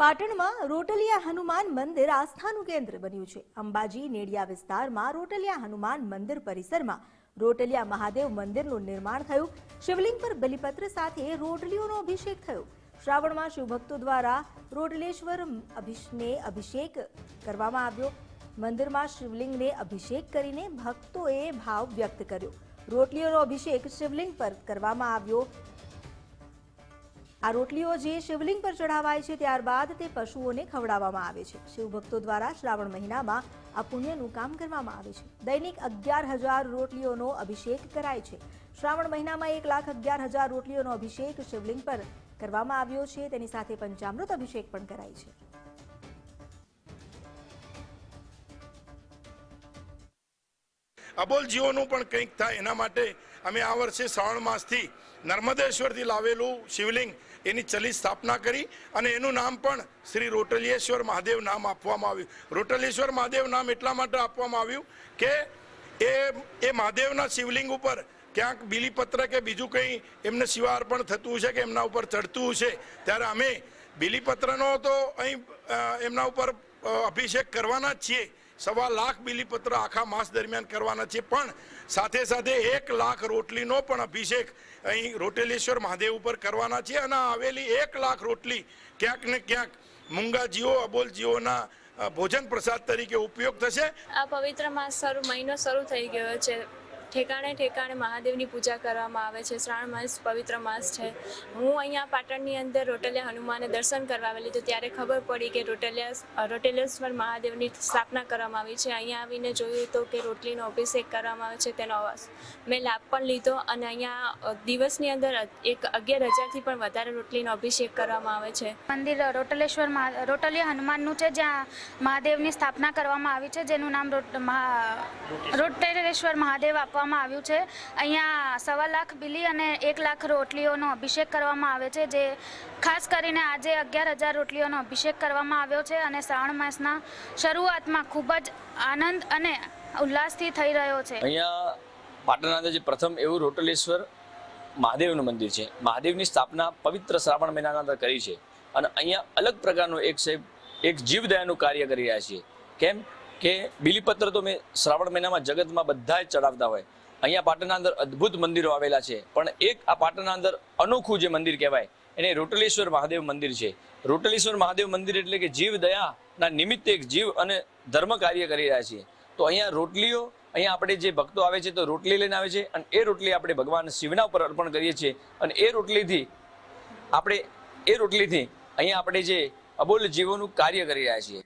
પાટણમાં રોટલિયા હનુમાન મંદિર આસ્થાનું કેન્દ્ર બન્યું છે. અંબાજી નેડિયા વિસ્તારમાં રોટલિયા હનુમાન મંદિર પરિસરમાં રોટલિયા મહાદેવ મંદિરનું નિર્માણ થયું. શિવલિંગ પર બલિપત્ર સાથે રોટલીઓનો અભિષેક થયો. શ્રાવણમાં શિવભક્તો દ્વારા રોટલેશ્વર અભિષને અભિષેક કરવામાં આવ્યો. મંદિરમાં શિવલિંગને અભિષેક કરીને ભક્તોએ ભાવ વ્યક્ત કર્યો. રોટલીઓનો અભિષેક શિવલિંગ પર કરવામાં આવ્યો. આ રોટલીઓ જે શિવલિંગ પર ચઢાવાય છે ત્યારબાદ તે પશુઓને ખવડાવવામાં આવે છે. શિવભક્તો દ્વારા શ્રાવણ મહિનામાં આ પુણ્યનું કામ કરવામાં આવે છે. દૈનિક અગિયાર હજાર રોટલીઓનો અભિષેક કરાય છે. શ્રાવણ મહિનામાં એક લાખ અગિયાર હજાર રોટલીઓનો અભિષેક શિવલિંગ પર કરવામાં આવ્યો છે. તેની સાથે પંચામૃત અભિષેક પણ કરાય છે. અબોલ જીવોનું પણ કંઈક થાય એના માટે અમે આ વર્ષે શ્રાવણ માસથી નર્મદેશ્વરથી લાવેલું શિવલિંગ એની ચલી સ્થાપના કરી અને એનું નામ પણ શ્રી રોટલિયેશ્વર મહાદેવ નામ આપવામાં આવ્યું. રોટલેશ્વર મહાદેવ નામ એટલા માટે આપવામાં આવ્યું કે એ એ મહાદેવના શિવલિંગ ઉપર ક્યાંક બીલીપત્ર કે બીજું કંઈ એમને શિવાર્પણ થતું છે કે એમના ઉપર ચડતું છે ત્યારે અમે બીલીપત્રનો તો અહીં એમના ઉપર અભિષેક કરવાના જ છીએ. સવા લાખ બિલીપત્ર આખા માસ દરમિયાન કરવાના છે. પણ સાથે સાથે એક લાખ રોટલીનો પણ અભિષેક અહીં રોટેલેશ્વર મહાદેવ ઉપર કરવાના છે અને આવેલી એક લાખ રોટલી ક્યાંક ને ક્યાંક મૂંગા અબોલજીઓના ભોજન પ્રસાદ તરીકે ઉપયોગ થશે. આ પવિત્ર માસ શરૂ મહિનો શરૂ થઈ ગયો છે. ઠેકાણે ઠેકાણે મહાદેવની પૂજા કરવામાં આવે છે. શ્રાવણ માસ પવિત્ર માસ છે. હું અહીંયા પાટણની અંદર રોટલિયા હનુમાને દર્શન કરવા આવેલી તો ત્યારે ખબર પડી કે રોટલિયા રોટેલેશ્વર મહાદેવની સ્થાપના કરવામાં આવી છે. અહીંયા આવીને જોયું તો કે રોટલીનો અભિષેક કરવામાં આવે છે. તેનો મેં લાભ પણ લીધો અને અહીંયા દિવસની અંદર એક અગિયાર હજારથી પણ વધારે રોટલીનો અભિષેક કરવામાં આવે છે. મંદિર રોટલેશ્વર રોટલિયા હનુમાનનું છે જ્યાં મહાદેવની સ્થાપના કરવામાં આવી છે, જેનું નામ રોટલેશ્વર મહાદેવ મહાદેવ આપવામાં આવ્યું છે. અહીંયા સવા લાખ બિલી અને એક લાખ રોટલીઓનો અભિષેક કરવામાં આવે છે, જે ખાસ કરીને આજે અગિયાર હજાર રોટલીઓનો અભિષેક કરવામાં આવ્યો છે અને શ્રાવણ માસના શરૂઆતમાં ખૂબ જ આનંદ અને ઉલ્લાસથી થઈ રહ્યો છે. અહીંયા પાટણના જે પ્રથમ એવું રોટલેશ્વર મહાદેવનું મંદિર છે. મહાદેવની સ્થાપના પવિત્ર શ્રાવણ મહિનાના અંદર કરી છે. અને અહીંયા અલગ પ્રકારનું એક સાહેબ, એક જીવદયાનું કાર્ય કરી રહ્યા છીએ. કેમ? કે બિલીપત્ર તો મેં શ્રાવણ મહિનામાં જગતમાં બધા જ ચડાવતા હોય. અહીંયા પાટણના અંદર અદ્ભુત મંદિરો આવેલા છે. પણ એક આ પાટણના અંદર અનોખું જે મંદિર કહેવાય, એને રોટલેશ્વર મહાદેવ મંદિર છે. રોટલેશ્વર મહાદેવ મંદિર એટલે કે જીવ દયાના નિમિત્તે એક જીવ અને ધર્મ કાર્ય કરી રહ્યા છીએ. તો અહીંયા રોટલીઓ, અહીંયા આપણે જે ભક્તો આવે છે તો રોટલી લઈને આવે છે અને એ રોટલી આપણે ભગવાન શિવના ઉપર અર્પણ કરીએ છીએ. અને એ રોટલીથી આપણે, એ રોટલીથી અહીંયા આપણે જે અબોલ જીવોનું કાર્ય કરી રહ્યા છીએ.